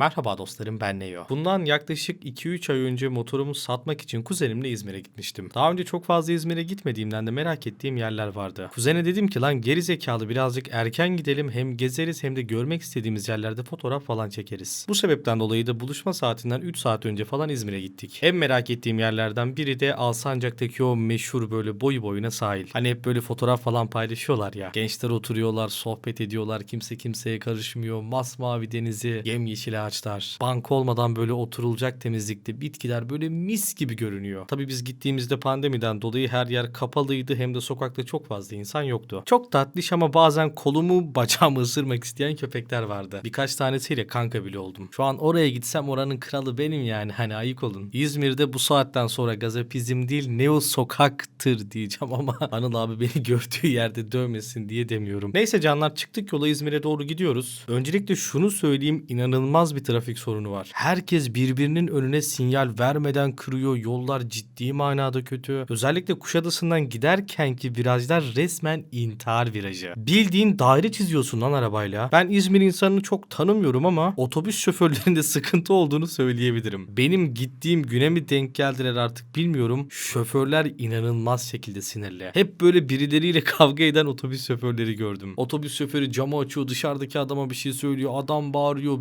Merhaba dostlarım ben Neo. Bundan yaklaşık 2-3 ay önce motorumu satmak için kuzenimle İzmir'e gitmiştim. Daha önce çok fazla İzmir'e gitmediğimden de merak ettiğim yerler vardı. Kuzene dedim ki lan geri zekalı birazcık erken gidelim hem gezeriz hem de görmek istediğimiz yerlerde fotoğraf falan çekeriz. Bu sebepten dolayı da buluşma saatinden 3 saat önce falan İzmir'e gittik. En merak ettiğim yerlerden biri de Alsancak'taki o meşhur böyle boyu boyuna sahil. Hani hep böyle fotoğraf falan paylaşıyorlar ya. Gençler oturuyorlar, sohbet ediyorlar, kimse kimseye karışmıyor. Masmavi denizi, yemyeşil ağaçlar. Bank olmadan böyle oturulacak temizlikte bitkiler böyle mis gibi görünüyor. Tabii biz gittiğimizde pandemiden dolayı her yer kapalıydı hem de sokakta çok fazla insan yoktu. Çok tatlış ama bazen kolumu bacağımı ısırmak isteyen köpekler vardı. Birkaç tanesiyle kanka bile oldum. Şu an oraya gitsem oranın kralı benim yani hani ayık olun. İzmir'de bu saatten sonra gazapizm değil neo sokaktır diyeceğim ama Anıl abi beni gördüğü yerde dövmesin diye demiyorum. Neyse canlar çıktık yola İzmir'e doğru gidiyoruz. Öncelikle şunu söyleyeyim inanılmaz bir trafik sorunu var. Herkes birbirinin önüne sinyal vermeden kırıyor. Yollar ciddi manada kötü. Özellikle Kuşadası'ndan giderken ki virajlar resmen intihar virajı. Bildiğin daire çiziyorsun lan arabayla. Ben İzmir insanını çok tanımıyorum ama otobüs şoförlerinde sıkıntı olduğunu söyleyebilirim. Benim gittiğim güne mi denk geldiler artık bilmiyorum. Şoförler inanılmaz şekilde sinirli. Hep böyle birileriyle kavga eden otobüs şoförleri gördüm. Otobüs şoförü camı açıyor dışarıdaki adama bir şey söylüyor. Adam bağırıyor.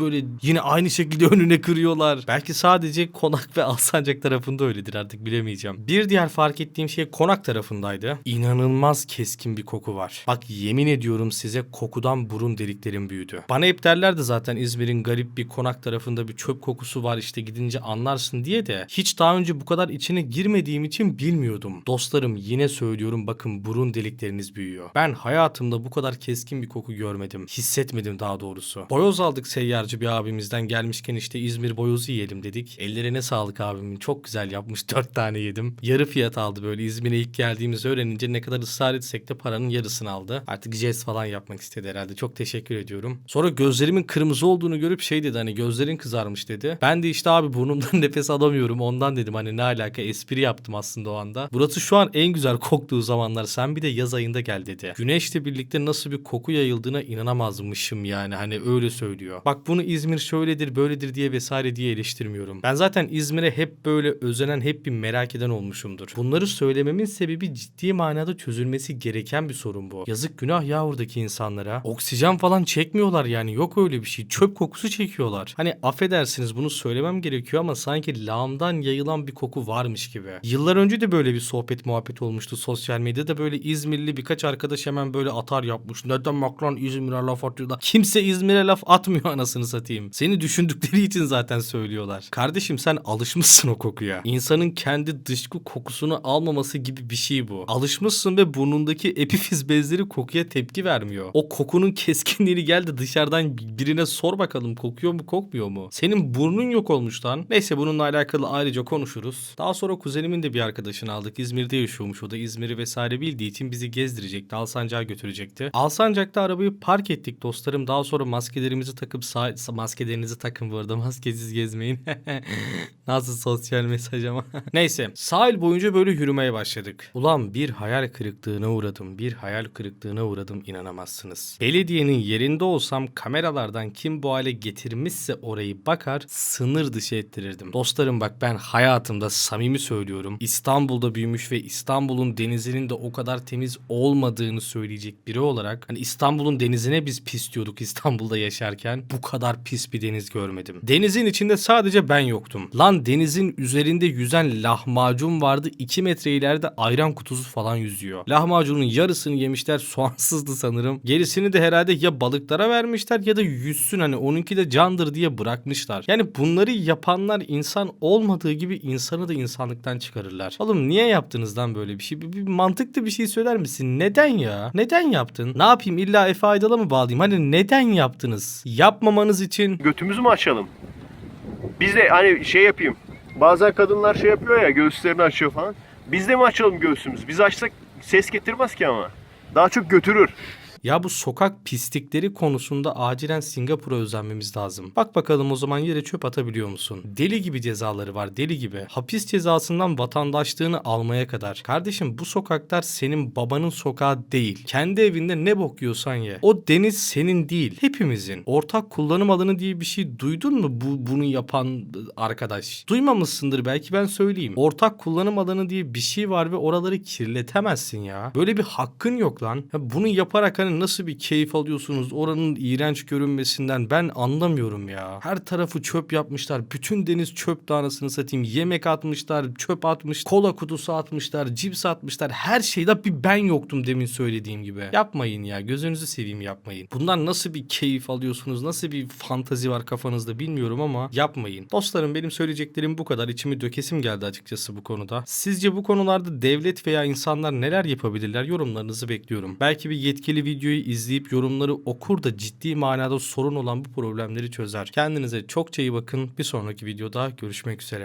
Böyle yine aynı şekilde önüne kırıyorlar. Belki sadece Konak ve Alsancak tarafında öyledir artık bilemeyeceğim. Bir diğer fark ettiğim şey Konak tarafındaydı. İnanılmaz keskin bir koku var. Bak yemin ediyorum size kokudan burun deliklerim büyüdü. Bana hep derlerdi zaten İzmir'in garip bir Konak tarafında bir çöp kokusu var işte gidince anlarsın diye de hiç daha önce bu kadar içine girmediğim için bilmiyordum. Dostlarım yine söylüyorum bakın burun delikleriniz büyüyor. Ben hayatımda bu kadar keskin bir koku görmedim. Hissetmedim daha doğrusu. Boyoz aldık seyyarcı bir abimizden gelmişken işte İzmir boyozu yiyelim dedik. Ellerine sağlık abimin çok güzel yapmış dört tane yedim. Yarı fiyat aldı böyle İzmir'e ilk geldiğimizi öğrenince ne kadar ısrar etsek de paranın yarısını aldı. Artık jest falan yapmak istedi herhalde. Çok teşekkür ediyorum. Sonra gözlerimin kırmızı olduğunu görüp şey dedi hani gözlerin kızarmış dedi. Ben de işte abi burnumdan nefes alamıyorum ondan dedim hani ne alaka espri yaptım aslında o anda. Burası şu an en güzel koktuğu zamanlar sen bir de yaz ayında gel dedi. Güneşle birlikte nasıl bir koku yayıldığına inanamazmışım yani hani öyle söylüyor. Bak bunu İzmir şöyledir böyledir diye vesaire diye eleştirmiyorum. Ben zaten İzmir'e hep böyle özenen hep bir merak eden olmuşumdur. Bunları söylememin sebebi ciddi manada çözülmesi gereken bir sorun bu. Yazık günah ya oradaki insanlara. Oksijen falan çekmiyorlar yani yok öyle bir şey. Çöp kokusu çekiyorlar. Hani affedersiniz bunu söylemem gerekiyor ama sanki lağımdan yayılan bir koku varmış gibi. Yıllar önce de böyle bir sohbet muhabbet olmuştu sosyal medyada böyle İzmirli birkaç arkadaş hemen böyle atar yapmış. Neden Macron İzmir'e laf atıyor da kimse İzmir'e laf atmıyor anasını satayım. Seni düşündükleri için zaten söylüyorlar. Kardeşim sen alışmışsın o kokuya. İnsanın kendi dışkı kokusunu almaması gibi bir şey bu. Alışmışsın ve burnundaki epifiz bezleri kokuya tepki vermiyor. O kokunun keskinliğini gel de dışarıdan birine sor bakalım kokuyor mu kokmuyor mu? Senin burnun yok olmuş lan. Neyse bununla alakalı ayrıca konuşuruz. Daha sonra kuzenimin de bir arkadaşını aldık. İzmir'de yaşıyormuş o da İzmir'i vesaire bildiği için bizi gezdirecekti. Alsancak'a götürecekti. Alsancak'ta arabayı park ettik dostlarım. Daha sonra maskelerimizi takıp sağ, maskelerinizi takın bu arada maskesiz gezmeyin. Nasıl sosyal mesaj ama. Neyse sahil boyunca böyle yürümeye başladık. Ulan bir hayal kırıklığına uğradım. Bir hayal kırıklığına uğradım inanamazsınız. Belediyenin yerinde olsam kameralardan kim bu hale getirmişse orayı bakar sınır dışı ettirirdim. Dostlarım bak ben hayatımda samimi söylüyorum. İstanbul'da büyümüş ve İstanbul'un denizinin de o kadar temiz olmadığını söyleyecek biri olarak hani İstanbul'un denizine biz pis diyorduk İstanbul'da yaşarken bu kadar pis bir deniz görmedim. Denizin içinde sadece ben yoktum. Lan denizin üzerinde yüzen lahmacun vardı 2 metre ileride ayran kutusu falan yüzüyor. Lahmacunun yarısını yemişler soğansızdı sanırım. Gerisini de herhalde ya balıklara vermişler ya da yüzsün hani onunki de candır diye bırakmışlar. Yani bunları yapanlar insan olmadığı gibi insanı da insanlıktan çıkarırlar. Oğlum niye yaptınız lan böyle bir şey? Bir, bir mantıklı bir şey söyler misin? Neden ya? Neden yaptın? Ne yapayım illa Efe Aydal'a mı bağlayayım? Hani neden yaptınız? Yapmamanız için götümüzü mü açalım? Biz de hani şey yapayım. Bazen kadınlar şey yapıyor ya göğüslerini açıyor falan. Biz de mi açalım göğsümüzü? Biz açsak ses getirmez ki ama. Daha çok götürür. Ya bu sokak pislikleri konusunda acilen Singapur'a özenmemiz lazım. Bak bakalım o zaman yere çöp atabiliyor musun? Deli gibi cezaları var deli gibi. Hapis cezasından vatandaşlığını almaya kadar. Kardeşim bu sokaklar senin babanın sokağı değil. Kendi evinde ne bok yiyorsan ye. O deniz senin değil. Hepimizin. Ortak kullanım alanı diye bir şey duydun mu bu bunu yapan arkadaş? Duymamışsındır belki ben söyleyeyim. Ortak kullanım alanı diye bir şey var ve oraları kirletemezsin ya. Böyle bir hakkın yok lan. Ya bunu yaparak hani nasıl bir keyif alıyorsunuz oranın iğrenç görünmesinden ben anlamıyorum ya. Her tarafı çöp yapmışlar. Bütün deniz çöp tanrısını satayım. Yemek atmışlar, çöp atmış, kola kutusu atmışlar, cips atmışlar. Her şeyde bir ben yoktum demin söylediğim gibi. Yapmayın ya. Gözünüzü seveyim yapmayın. Bundan nasıl bir keyif alıyorsunuz? Nasıl bir fantazi var kafanızda bilmiyorum ama yapmayın. Dostlarım benim söyleyeceklerim bu kadar. İçimi dökesim geldi açıkçası bu konuda. Sizce bu konularda devlet veya insanlar neler yapabilirler? Yorumlarınızı bekliyorum. Belki bir yetkili videoyu izleyip yorumları okur da ciddi manada sorun olan bu problemleri çözer. Kendinize çokça iyi bakın. Bir sonraki videoda görüşmek üzere.